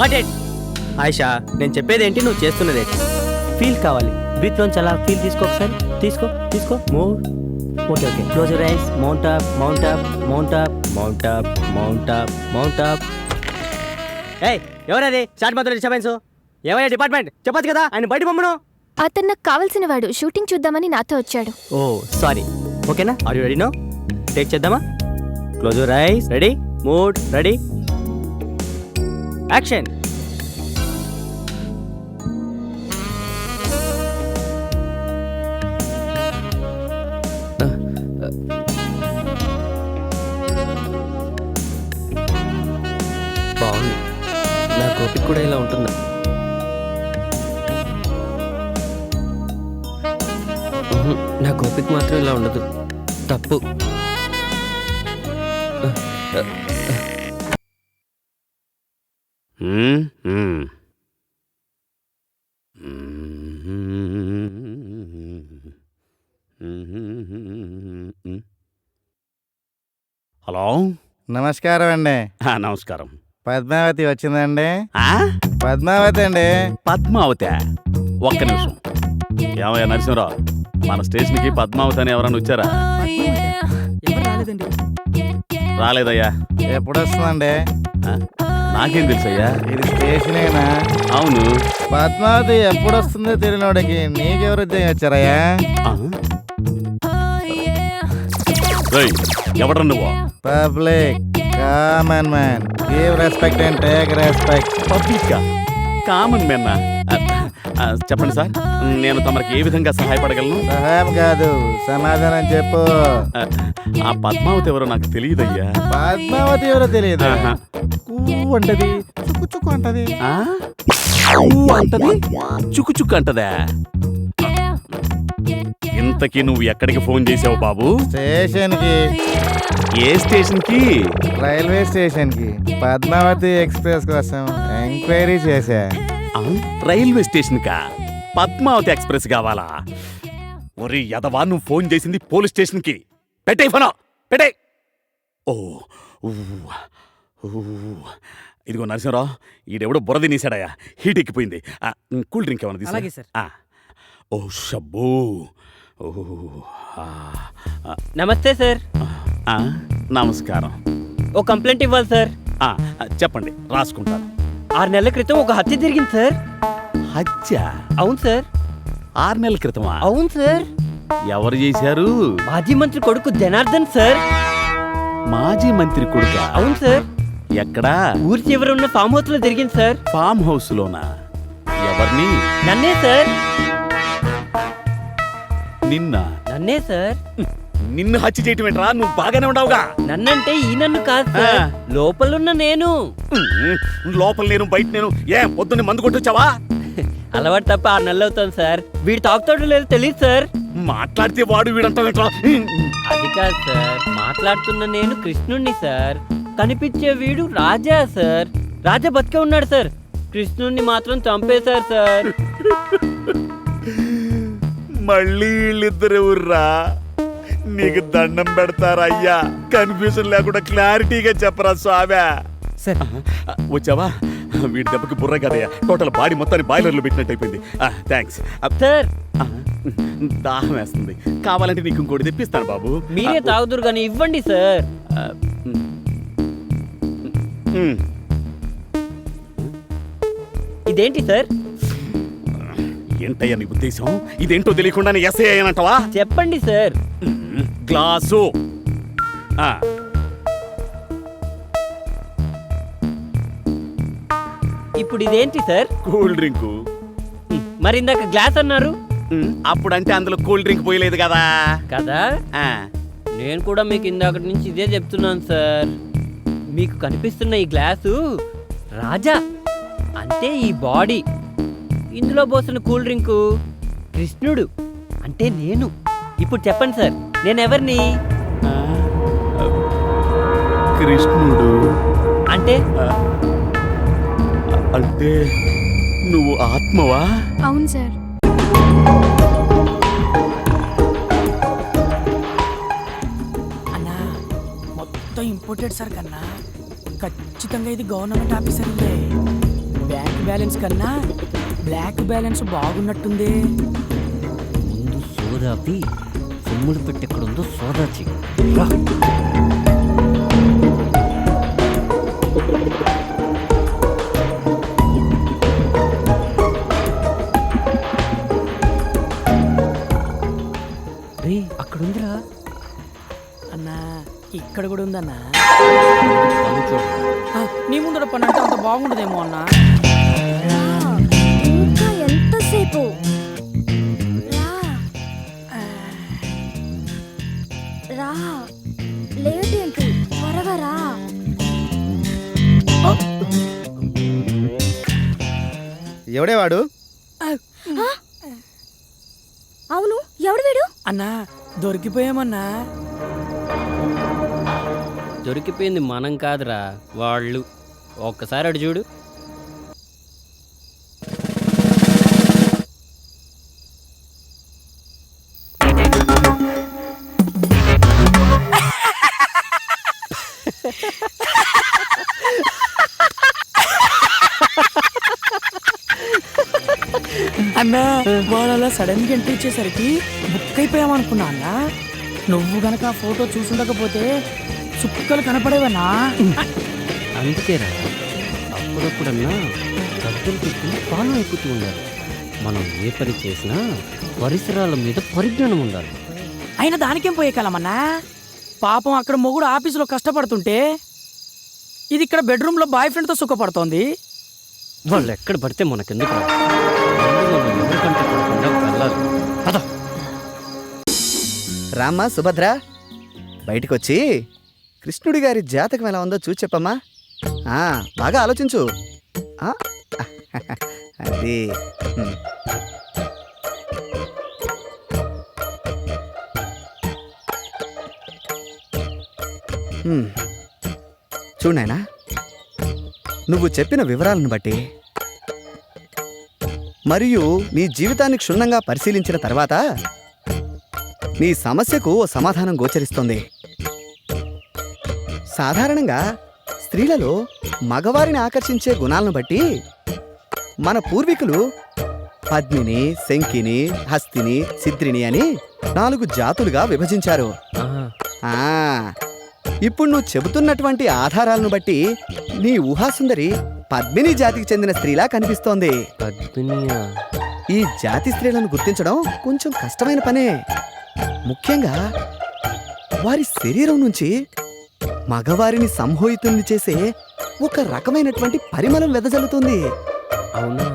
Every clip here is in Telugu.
గాట్ ఇట్ ఆయిషా నేను చెప్పేది ఏంటి నువ్వు చేస్తున్నది. ఫీల్ కావాలి. బ్రీత్ లోంచి అలా ఫీల్ తీసుకో ఒకసారి. తీసుకో తీసుకో. Move okay okay close your eyes mount up mount up mount up mount up mount up mount up ఏయ్ ఎవరది? షార్ట్ మాత్రం డిస్టర్బెన్స్ ఏమయ్యా డిపార్ట్మెంట్ చెప్పొచ్చు కదా? ఆయన బయట పంపను. అతను నాకు కావలసిన వాడు. షూటింగ్ చూద్దామని నాతో వచ్చాడు. ఓ సారీ ఓకేనా are you ready no take చేద్దామా? Close your eyes ready mood ready action బాగుంది. నా గోపిక కూడా ఇలా ఉంటుందా? నా గోపిక మాత్రం ఇలా ఉండదు. తప్పు. హలో నమస్కారం అండి. ఆ, నమస్కారం. పద్మావతి వచ్చిందండి. ఆ? పద్మావతి అండి. పద్మావతి? ఒక్క నిమిషం. ఏమయ్యా నరసింహరావు? మన స్టేషన్కి పద్మావతి అని ఎవరైనా వచ్చారా? రాలేదయ్యా. ఎప్పుడు వస్తుందండి ఆ? నాకేం తెలుసయ్యా? ఇది స్టేషనేనా? అవును. పద్మావతి ఎప్పుడు వస్తుందో తెలియనోడికి నీకెవరు ఉద్యోగం వచ్చారయ్యా? ఎవడ్రా నువ్వు? Public common man. Give respect and take respect public common మెన్న చెప్పండి సార్. నేను తమరికి ఏ విధంగా సహాయపడగలను? సహాయం కాదు సమాధానం చెప్పు. ఆ, పద్మావతి ఎవరో నాకు తెలియదయ్యా. పద్మావతి ఎవరో తెలియదు. అంటది. చుక్కు చుక్కు అంటది. అంటది. చుక్కు చుక్కు అంటదా? ఇంతకీ నువ్వు ఎక్కడికి ఫోన్ చేసావు బాబు? స్టేషన్కి ఏ స్టేషన్కి రైల్వే స్టేషన్కి పద్మావతి ఎక్స్ప్రెస్ కోసం ఎంక్వైరీ చేశా. రైల్వే స్టేషన్ కా పద్మావతి ఎక్స్ప్రెస్ కావాలా? ఒరి యదవా నువ్వు ఫోన్ చేసింది పోలీస్ స్టేషన్కి పెట్టే ఫోన్. పెట్టే ఓ. ఇదిగో నరసింహరావు ఈడెవడో బురద నీసాడయా హీట్ ఎక్కిపోయింది. కూల్ డ్రింక్ ఏమైనా తీసా అలాగే సార్. ఓ షబ్బో. నమస్తే సార్. నమస్కారం. ఓ కంప్లైంట్ ఇవ్వాలి సార్. చెప్పండి రాసుకుంటాను. ఆరు నెలల క్రితం ఒక హత్య జరిగింది సార్. హత్య? అవును సార్. ఆరు నెలల క్రితమా? అవును సార్. ఎవరు చేశారు? మాజీ మంత్రి కొడుకు జనార్దన్ సార్. మాజీ మంత్రి కొడుక? అవును సార్. ఎక్కడా? ఊరి చివర ఉన్న ఫామ్ హౌస్లో జరిగింది సార్. ఫామ్ హౌస్ లోనా ఎవరిని? నన్నే సార్. నిన్న? నన్నే సార్. నిన్ను హత్య చేయటం ఏంట్రా నువ్వు బాగానే ఉండవుగా. నన్నంటే ఈ నన్ను కాదు సార్. ఆ. లోపలున్న నేను. లోపల నేను బయట నేను. ఏ పొద్దున్నే మందు కొట్టొచ్చావా అలవాటు తప్ప ఆరు నెలలు అవుతుంది సార్. వీడు తాగుతాడో లేదో తెలియదు సార్. మాట్లాడితే వాడు వీడంటావేంట్రా? అది కాదు సార్. మాట్లాడుతున్న నేను కృష్ణుణ్ణి సార్. కనిపించే వీడు రాజా సార్. రాజా బతికే ఉన్నాడు సార్. కృష్ణుణ్ణి మాత్రం చంపేశారు సార్. మళ్ళీ వీళ్ళిద్దరు ఎవర్రా? నీకు దండం పెడతారా అయ్యా? కన్ఫ్యూజన్ లేకుండా క్లారిటీగా చెప్పరా స్వామి? సార్ వచ్చావా? వీడి దెబ్బకి బుర్ర కదయ్యా. టోటల్ బాడీ మొత్తాన్ని బాయిలర్లో పెట్టినట్టు అయిపోయింది. Thanks sir. దాహం వేస్తుంది. కావాలంటే నీకు ఇంకోటి తెప్పిస్తాను బాబు. మీరే తాగుదురు కానీ ఇవ్వండి సార్. ఇదేంటి సార్? ఏంటయ్యా నీ ఉద్దేశం? ఇదేంటో తెలియకుండానే ఎస్ఐ అయ్యానంటావా చెప్పండి సార్. గ్లాసు. ఇప్పుడు ఇదేంటి సార్? Cool drink. మరి ఇందాక గ్లాస్ అన్నారు? అప్పుడంటే అందులో కూల్ డ్రింక్ పోయలేదు కదా. కదా? నేను కూడా మీకు ఇందాకటి నుంచి ఇదే చెప్తున్నాను సార్. మీకు కనిపిస్తున్న ఈ గ్లాసు రాజా అంటే ఈ బాడీ. ఇందులో పోసిన కూల్ డ్రింకు కృష్ణుడు అంటే నేను. ఇప్పుడు చెప్పండి సార్ నేను ఎవరిని కృష్ణుడు. అంటే? అంటే నువ్వు ఆత్మవా? అవును సార్. అన్నా మొత్తం ఇంపోర్టెడ్ సార్ కన్నా. ఖచ్చితంగా ఇది గవర్నమెంట్ ఆఫీసర్ ఇల్లే బ్యాంక్ బ్యాలెన్స్ కన్నా బ్లాక్ బ్యాలెన్స్ బాగున్నట్టుంది. ముందు సోదాపి సొమ్ముడు పెట్టి ఎక్కడుందో సోదా చెయ్యి అక్కడుందిరా. అన్నా ఇక్కడ కూడా ఉందన్నా. ఆ, నీ ముందర పని అంటే అంత బాగుండదేమో అన్నా. ఇంకా ఎంతసేపు? రా. రా. లేట్ ఏంటి? త్వరగా రా. ఎవడే వాడు? అవును ఎవడు వీడు? అన్నా దొరికిపోయామన్నా. దొరికిపోయింది మనం కాదురా వాళ్ళు. ఒక్కసారి అడు చూడు. అన్నా వాళ్ళు అలా సడన్గా ఎంట్రీ ఇచ్చేసరికి బుక్ అయిపోయామనుకున్నా అన్నా. నువ్వు గనక ఫోటో చూసుండకపోతే చుక్కలు కనపడేవన్నా? అందుకేరా. అప్పుడప్పుడన్నా గద్దలు పెట్టుకుని పాలన ఎక్కుతూ ఉండాలి. మనం ఏ పని చేసినా పరిసరాల మీద పరిజ్ఞానం ఉండాలి. అయినా దానికేం పోయే కాలమన్నా పాపం అక్కడ మొగుడు ఆఫీసులో కష్టపడుతుంటే ఇది ఇక్కడ బెడ్రూమ్లో బాయ్ ఫ్రెండ్తో సుఖపడుతోంది. వాళ్ళు ఎక్కడ పడితే మనకెందుకు రా? ముందు మనం ఎవరికంటే పడకుండా వెళ్ళాలి. పద. రామ్మా సుభద్ర బయటికొచ్చి కృష్ణుడి గారి జాతకం ఎలా ఉందో చూసి చెప్పమ్మా. ఆ, బాగా ఆలోచించు. అది చూడైనా నువ్వు చెప్పిన వివరాలను బట్టి మరియు నీ జీవితాన్ని క్షుణ్ణంగా పరిశీలించిన తర్వాత నీ సమస్యకు ఓ సమాధానం గోచరిస్తుంది. సాధారణంగా స్త్రీలలో మగవారిని ఆకర్షించే గుణాలను బట్టి మన పూర్వీకులు పద్మిని శంకిని హస్తిని సిద్రిని అని నాలుగు జాతులుగా విభజించారు. ఆ, ఇప్పుడు నువ్వు చెబుతున్నటువంటి ఆధారాలను బట్టి నీ ఊహాసుందరి పద్మిని జాతికి చెందిన స్త్రీలా కనిపిస్తోంది. ఈ జాతి స్త్రీలను గుర్తించడం కొంచెం కష్టమైన పనే. ముఖ్యంగా వారి శరీరం నుంచి మగవారిని సంమోహితుల్ని చేసే ఒక రకమైనటువంటి పరిమళం వెదజల్లుతుంది. అవునా?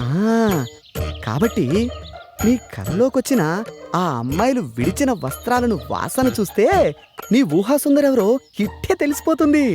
ఆ కాబట్టి నీ కలలోకొచ్చిన ఆ అమ్మాయిలు విడిచిన వస్త్రాలను వాసన చూస్తే నీ ఊహాసుందరెవరో ఇట్టే తెలిసిపోతుంది.